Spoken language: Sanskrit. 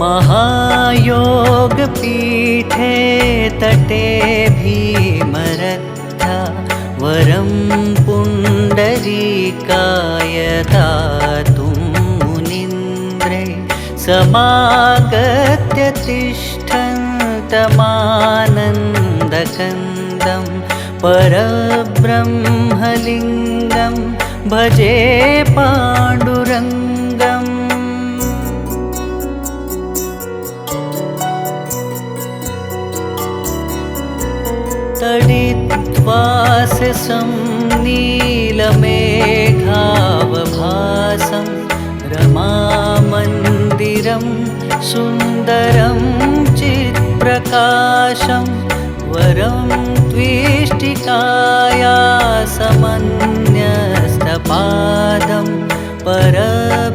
महायोगपीठे तटे भीमरथा वरं पुण्डरीकाय दातुं मुनीन्द्रे समागत्य तिष्ठन्तमानन्दकन्दं परब्रह्मलिङ्गं भजे पाण्डुरङ्गम् तडित्वासं नीलमेघावभासं रमामन्दिरं सुन्दरं चित्प्रकाशं वरं त्विष्टिकाया समन्यस्तपादं परब्रह्मलिङ्गम्